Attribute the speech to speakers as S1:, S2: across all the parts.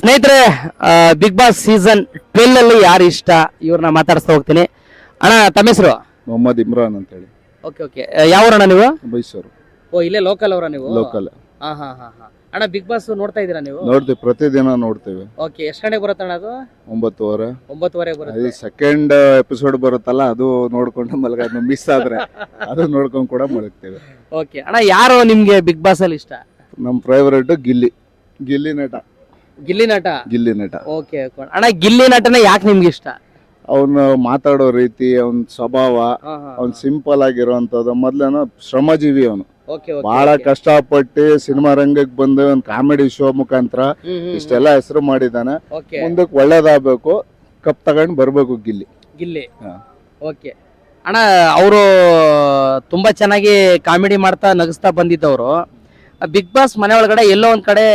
S1: ಸ್ನೇಹಿತರೆ big boss season twelve ಅಲ್ಲಿ ಯಾರು ಇಷ್ಟ? ಇವ್ರನ್ನ ಮಾತಾಡಿಸ್ತಾ ಹೋಗ್ತೀನಿ. ಅಣ್ಣ ತಮ್ಮ ಹೆಸರು?
S2: ಮೊಹಮ್ಮದ್ ಇಮ್ರಾನ್ ಅಂತೇಳಿ.
S1: Okay okay. ಯಾವೂರಣ್ಣ ನೀವು?
S2: ಮೈಸೂರು.
S1: ಓ ಇಲ್ಲೇ ಲೋಕಲ್ ಅವರ ನೀವು?
S2: ಲೋಕಲ್
S1: ಹಾ ಹಾ ಹಾ ಹಾ. ಅಣ್ಣ ಬಿಗ್ ಬಾಸ್ ನೋಡ್ತಾ ಇದ್ದೀರಾ ನೀವು?
S2: ನೋಡ್ತೀವಿ ಪ್ರತಿದಿನ ನೋಡ್ತೀವಿ.
S1: ಓಕೆ ಎಷ್ಟು ಗಂಟೆಗೆ ಬರುತ್ತೆ ಅಣ್ಣ ಅದು?
S2: ಒಂಬತ್ತುವರೆ.
S1: ಒಂಬತ್ತುವರೆಗೆ ಬರುತ್ತೆ.
S2: ಸೆಕೆಂಡ್ ಎಪಿಸೋಡ್ ಬರುತ್ತಲ್ಲ ಅದು ನೋಡ್ಕೊಂಡು ಮಲಗೋದು ಮಿಸ್ ಆದ್ರೆ ಅದು ನೋಡ್ಕೊಂಡು ಕೂಡ ಮಲಗ್ತೇವೆ.
S1: ಓಕೆ ಅಣ್ಣ ಯಾರು ನಿಮಗೆ ಬಿಗ್ ಬಾಸ್ ಅಲ್ಲಿ ಇಷ್ಟ?
S2: ನಮ್ಮ ಫೇವರೇಟ್ ಗಿಲ್ಲಿ. ಗಿಲ್ಲಿ ನಟ.
S1: ಗಿಲ್ಲಿ ನಟ?
S2: ಗಿಲ್ಲಿ ನಟ.
S1: ಓಕೆ ಅಣ್ಣ ಗಿಲ್ಲಿ ನಟನ ಯಾಕೆ ನಿಮ್ಗೆ ಇಷ್ಟ?
S2: ಅವನು ಮಾತಾಡೋ ರೀತಿ ಅವನ ಸ್ವಭಾವ ಅವ್ನ್ ಸಿಂಪಲ್ ಆಗಿರೋಂಥದ್ದು. ಮೊದ್ಲೇನೋ ಶ್ರಮಜೀವಿ ಅವನು. ಬಹಳ ಕಷ್ಟಪಟ್ಟು ಸಿನಿಮಾ ರಂಗಕ್ಕೆ ಬಂದು ಒಂದು ಕಾಮಿಡಿ ಶೋ ಮುಖಾಂತರ ಇಷ್ಟೆಲ್ಲ ಹೆಸರು ಮಾಡಿದಾನೆ ಮುಂದಕ್ಕೆ ಒಳ್ಳೇದಾಗಬೇಕು ಕಪ್ ತಗೊಂಡ್ ಬರ್ಬೇಕು ಗಿಲ್ಲಿ.
S1: ಗಿಲ್ಲಿ. ಓಕೆ ಅಣ್ಣ ಅವರು ತುಂಬಾ ಚೆನ್ನಾಗಿ ಕಾಮಿಡಿ ಮಾಡ್ತಾ ನಗಿಸ್ತಾ ಬಂದಿದ್ದವರು. ಬಿಗ್ ಬಾಸ್ ಮನೆ ಒಳಗಡೆ ಎಲ್ಲೋ ಒಂದ್ ಕಡೆ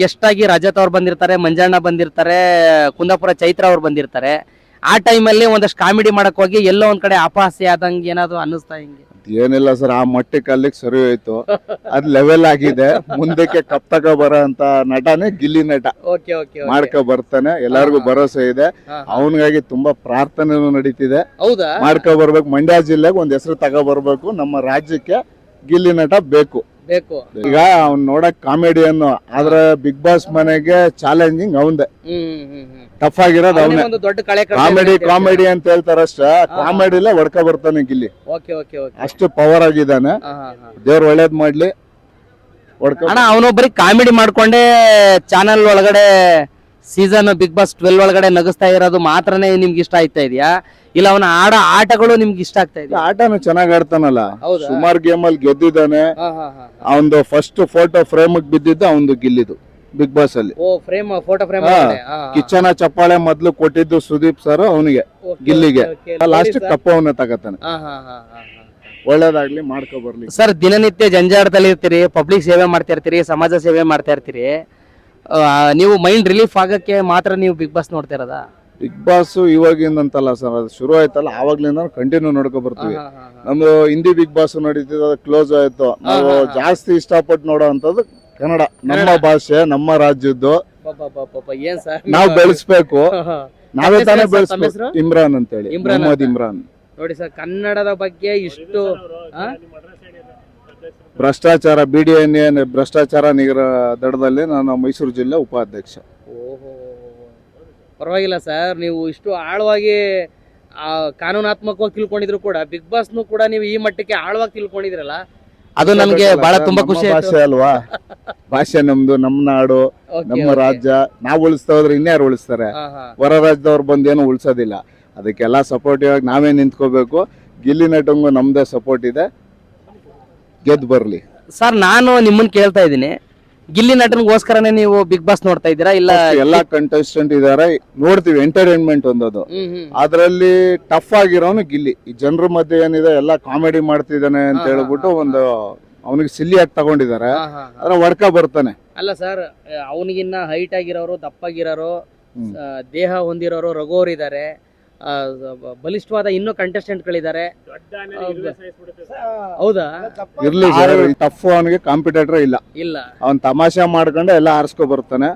S1: ಗೆಸ್ಟ್ ಆಗಿ ರಜತ್ ಅವ್ರು ಬಂದಿರ್ತಾರೆ ಮಂಜಣ್ಣ ಬಂದಿರ್ತಾರೆ ಕುಂದಾಪುರ ಚೈತ್ರ ಅವ್ರು ಬಂದಿರ್ತಾರೆ. ಆ ಟೈಮಲ್ಲಿ ಒಂದಷ್ಟು ಕಾಮಿಡಿ ಮಾಡಕ್ ಹೋಗಿ ಎಲ್ಲೋ ಒಂದ್ ಕಡೆ ಅಪಹಾಸ್ಯ ಆದಂಗೆ ಏನಾದ್ರು ಅನ್ನಿಸ್ತಾ ಹಿಂಗೆ?
S2: ಏನಿಲ್ಲ ಸರ್ ಆ ಮಟ್ಟಕ್ಕೆ ಅಲ್ಲಿಗೆ ಸರಿ ಹೋಯ್ತು. ಅದ್ ಲೆವೆಲ್ ಆಗಿದೆ. ಮುಂದಕ್ಕೆ ಕಪ್ ತಕ ಬರೋ ಅಂತ ನಟನೇ ಗಿಲ್ಲಿ ನಟ.
S1: ಓಕೆ ಓಕೆ
S2: ಮಾಡ್ಕೊ ಬರ್ತಾನೆ. ಎಲ್ಲಾರ್ಗು ಭರೋಸೆ ಇದೆ. ಅವನಿಗಾಗಿ ತುಂಬಾ ಪ್ರಾರ್ಥನೆನೂ ನಡೀತಿದೆ.
S1: ಹೌದಾ?
S2: ಮಾಡ್ಕೊ ಬರ್ಬೇಕು. ಮಂಡ್ಯ ಜಿಲ್ಲೆಗೆ ಒಂದ್ ಹೆಸರು ತಗೋ ಬರ್ಬೇಕು. ನಮ್ಮ ರಾಜ್ಯಕ್ಕೆ ಗಿಲ್ಲಿ ನಟ ಬೇಕು.
S1: ಬೇಕು.
S2: ಈಗ ಅವ್ನ್ ನೋಡಕ್ ಕಾಮಿಡಿಯನ್ ಆದ್ರೆ ಬಿಗ್ ಬಾಸ್ ಮನೆಗೆ ಚಾಲೆಂಜಿಂಗ್ ಅವಂದೆ. ಟಫ್ ಆಗಿರೋದು
S1: ಅವನೇ
S2: ಅವನೇ.
S1: ಒಂದು ದೊಡ್ಡ ಕಳೆ
S2: ಕಾಮಿಡಿ ಕಾಮಿಡಿ ಅಂತ ಹೇಳ್ತಾರಷ್ಟ. ಕಾಮಿಡಿಲೇ ಒಡ್ಕ ಬರ್ತಾನೆ ಇಲ್ಲಿ.
S1: Okay okay okay.
S2: ಅಷ್ಟು ಪವರ್ ಆಗಿದ್ದಾನೆ. ದೇವ್ರ ಒಳ್ಳೇದ್ ಮಾಡ್ಲಿ. ಹೊಡ್ಕೊ
S1: ಅಣ್ಣ ಅವನೊಬ್ಬರಿ ಕಾಮಿಡಿ ಮಾಡ್ಕೊಂಡೇ ಚಾನೆಲ್ ಒಳಗಡೆ ಸೀಸನ್ ಬಿಗ್ ಬಾಸ್ ಟ್ವೆಲ್ ಒಳಗಡೆ ನಗಸ್ತಾ ಇರೋದು ಮಾತ್ರನೇ ನಿಮ್ಗೆ ಇಷ್ಟ ಆಗ್ತಾ ಇದೆಯಾ? ಇಲ್ಲ ಅವನ ಆಡೋ ಆಟಗಳು ನಿಮ್ಗೆ ಇಷ್ಟ ಆಗ್ತಾ ಇದೆ
S2: ಆಟನು ಚೆನ್ನಾಗ್ ಆಡ್ತಾನಲ್ಲ.
S1: ಹೌದಾ?
S2: ಸುಮಾರು ಗೇಮ್ ಅಲ್ಲಿ ಗೆದ್ದಿದ್ದಾನೆ ಅವನ್ದು ಫಸ್ಟ್ ಫೋಟೋ ಫ್ರೇಮ್ ಬಿದ್ದಿದ್ದು ಅವನ್ದು ಗಿಲ್ಲಿದು ಬಿಗ್ ಬಾಸ್ ಅಲ್ಲಿ.
S1: ಓ ಫ್ರೇಮ್ ಫೋಟೋ ಫ್ರೇಮ್
S2: ಹಾ. ಕಿಚ್ಚನ ಚಪ್ಪಾಳೆ ಮೊದ್ಲು ಕೊಟ್ಟಿದ್ದು ಸುದೀಪ್ ಸರ್ ಅವನಿಗೆ ಗಿಲ್ಲಿಗೆ. ಲಾಸ್ಟ್ ಕಪ್ಪ ಅವನ ತಗತಾನೆ. ಒಳ್ಳೇದಾಗ್ಲಿ ಮಾಡ್ಕೊ ಬರ್ಲಿ.
S1: ಸರ್ ದಿನನಿತ್ಯ ಜಂಜಾಟದಲ್ಲಿ ಇರ್ತೀರಿ ಪಬ್ಲಿಕ್ ಸೇವೆ ಮಾಡ್ತಾ ಇರ್ತೀರಿ ಸಮಾಜ ಸೇವೆ ಮಾಡ್ತಾ ಇರ್ತೀರಿ. ನೀವು ಮೈಂಡ್ ರಿಲೀಫ್ ಆಗಕ್ಕೆ ಮಾತ್ರ ನೀವು ಬಿಗ್ ಬಾಸ್ ನೋಡ್ತಾ ಇರೋದಾ?
S2: ಬಿಗ್ ಬಾಸ್ ಇವಾಗಿಂದ ಅಂತಲ್ಲ ಸರ್ ಅದು ಶುರು ಆಯ್ತಲ್ಲ ಆವಾಗ್ಲಿಂದ ಕಂಟಿನ್ಯೂ ನೋಡ್ಕೊ ಬರ್ತೀವಿ. ನಮ್ದು ಹಿಂದಿ ಬಿಗ್ ಬಾಸ್ ನಡೀತಿದ್ರೆ ಅದು ಕ್ಲೋಸ್ ಆಯ್ತು. ನಾವು. ಜಾಸ್ತಿ ಇಷ್ಟಪಟ್ಟು ನೋಡೋ ಅಂತದ್ದು ಕನ್ನಡ ನಮ್ಮ ಭಾಷೆ ನಮ್ಮ ರಾಜ್ಯದ್ದು. ನಾವು ಬೆಳೆಸ್ಬೇಕು. ನಾವೇ ತಾನೇ ಬೆಳೆಸ್ಬೇಕು? ಇಮ್ರಾನ್ ಅಂತೇಳಿ
S1: ಇಮ್ರಾನ್
S2: ಇಮ್ರಾನ್.
S1: ನೋಡಿ ಸರ್ ಕನ್ನಡದ ಬಗ್ಗೆ ಇಷ್ಟು?
S2: ಭ್ರಷ್ಟಾಚಾರ ಬಿ ಡಿ ಎನ್ ಎನ್ ಭ್ರಷ್ಟಾಚಾರ ನಿಗ್ರಹ ದಡದಲ್ಲಿ ನಾನು ಮೈಸೂರು ಜಿಲ್ಲೆ ಉಪಾಧ್ಯಕ್ಷ.
S1: ಓಹೋ ಪರವಾಗಿಲ್ಲ ಸರ್ ನೀವು ಇಷ್ಟು ಆಳವಾಗಿ ಆ, ಕಾನೂನಾತ್ಮಕವಾಗಿ ತಿಳ್ಕೊಂಡಿದ್ರು ಕೂಡ ಬಿಗ್ ಬಾಸ್ನು ಕೂಡ ನೀವು ಈ ಮಟ್ಟಕ್ಕೆ ಆಳವಾಗಿ ತಿಳ್ಕೊಂಡಿದ್ರಲ್ಲ? ಅದು ನನಗೆ ಬಹಳ ತುಂಬಾ ಖುಷಿ
S2: ಭಾಷೆ ಅಲ್ವಾ? ಭಾಷೆ ನಮ್ದು ನಮ್ಮ ನಾಡು ನಮ್ಮ ರಾಜ್ಯ. ನಾವು ಉಳಿಸ್ತಾ ಹೋದ್ರೆ ಇನ್ಯಾರು ಉಳಿಸ್ತಾರೆ. ಹೊರ ರಾಜ್ಯದವ್ರು ಬಂದು ಏನು ಉಳಿಸೋದಿಲ್ಲ. ಅದಕ್ಕೆಲ್ಲ ಸಪೋರ್ಟಿವ್ ಆಗಿ ನಾವೇ ನಿಂತ್ಕೋಬೇಕು. ಗಿಲ್ಲಿ ನಟಂಗು ನಮ್ದೇ ಸಪೋರ್ಟ್ ಇದೆ. ಗೆದ್ದು ಬರ್ಲಿ.
S1: ಸರ್ ನಾನು ನಿಮ್ಮನ್ನ ಕೇಳ್ತಾ ಇದ್ದೀನಿ. ಗಿಲ್ಲಿ ನಟನ್ಗೋಸ್ಕರನೇ ನೀವು ಬಿಗ್ ಬಾಸ್ ನೋಡ್ತಾ ಇದ್ದೀರಾ? ಇಲ್ಲ
S2: ಎಲ್ಲಾ ಕಂಟೆಸ್ಟೆಂಟ್ ಇದಾರೆ. ನೋಡ್ತೀವಿ ಎಂಟರ್ಟೈನ್ಮೆಂಟ್ ಒಂದದು. ಅದ್ರಲ್ಲಿ ಟಫ್ ಆಗಿರೋನು ಗಿಲ್ಲಿ. ಈ ಜನರ ಮಧ್ಯೆ ಏನಿದೆ ಎಲ್ಲ ಕಾಮಿಡಿ ಮಾಡ್ತಿದ್ದಾನೆ ಅಂತ ಹೇಳ್ಬಿಟ್ಟು ಒಂದು ಅವನಿಗೆ ಸಿಲ್ಲಿಯಾಗಿ ತಗೊಂಡಿದ್ದಾರೆ. ಅದ್ರ ಒಡ್ಕ ಬರ್ತಾನೆ.
S1: ಅಲ್ಲ ಸರ್ ಅವನಿಗಿನ್ನ ಹೈಟ್ ಆಗಿರೋರು ದಪ್ಪಾಗಿರೋರು. ದೇಹ ಹೊಂದಿರೋರು ರಘೋರ್ ಇದ್ದಾರೆ ಬಲಿಷ್ಠವಾದ ಇನ್ನೂ ಕಂಟೆಸ್ಟೆಂಟ್ಗಳಿದ್ದಾರೆ ಹೌದಾ.
S2: ಇರ್ಲಿ ಟಫ್ ಅವನಿಗೆ ಕಾಂಪಿಟೇಟರ್ ಇಲ್ಲ.
S1: ಇಲ್ಲ.
S2: ಅವನ್ ತಮಾಷೆ ಮಾಡ್ಕೊಂಡು ಎಲ್ಲ ಆರಿಸ್ಕೊ ಬರ್ತಾನೆ